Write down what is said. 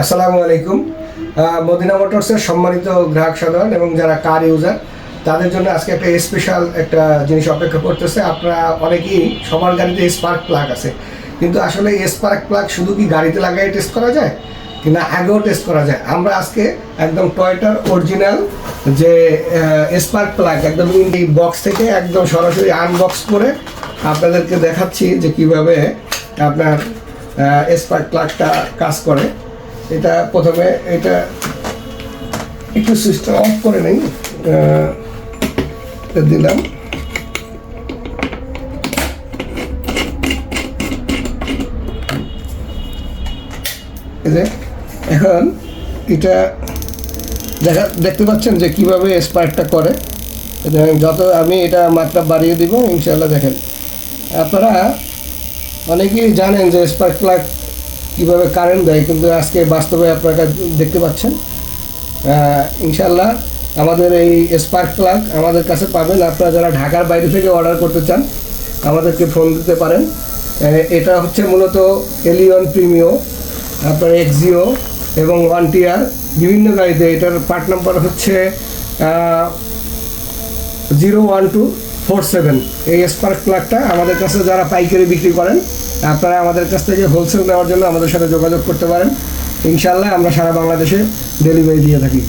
আসসালামু আলাইকুম। মদিনা মোটরসের সম্মানিত গ্রাহক সাধারণ এবং যারা কার ইউজার তাদের জন্য আজকে একটা স্পেশাল একটা জিনিস অপেক্ষা করতেছে। আপনারা অনেকেই সবার গাড়িতে স্পার্ক প্লাগ আছে। কিন্তু আসলে স্পার্ক প্লাগ শুধু কি গাড়িতে লাগাই টেস্ট করা যায়? কিনা আগেও টেস্ট করা যায়? আমরা আজকে একদম টয়টার অরিজিনাল যে স্পার্ক প্লাগ একদম এই বক্স থেকে একদম সরাসরি আনবক্স করে আপনাদেরকে দেখাচ্ছি যে কীভাবে আপনার স্পার্ক প্লাগটা কাজ করে। এটা প্রথমে এটা একটু সুইচটা অফ করে নেই দিলাম। এখন এটা দেখা, দেখতে পাচ্ছেন যে কীভাবে স্পার্কটা করে। যত আমি এটা মাত্রা বাড়িয়ে দিব ইনশাল্লাহ দেখেন। আপনারা অনেকেই জানেন যে স্পার্ক প্লাগ কীভাবে কারেন্ট দেয়, কিন্তু আজকে বাস্তবে আপনারা দেখতে পাচ্ছেন। ইনশাল্লাহ আমাদের এই স্পার্ক প্লাগ আমাদের কাছে পাবেন। আপনারা যারা ঢাকার বাইরে থেকে অর্ডার করতে চান, আমাদেরকে ফোন দিতে পারেন। এটা হচ্ছে মূলত এলিয়ন প্রিমিও আপনার এক্সিও এবং ওয়ান টিয়ার বিভিন্ন গাড়িতে। এটার পার্ট নাম্বার হচ্ছে zero one two four seven এই স্পার্ক প্লাগটা আমাদের কাছে যারা পাইকারি বিক্রি করেন আপনারা আমাদের কাছ থেকে হোলসেল নেওয়ার জন্য আমাদের সাথে যোগাযোগ করতে পারেন। ইনশাল্লাহ আমরা সারা বাংলাদেশে ডেলিভারি দিয়ে থাকি।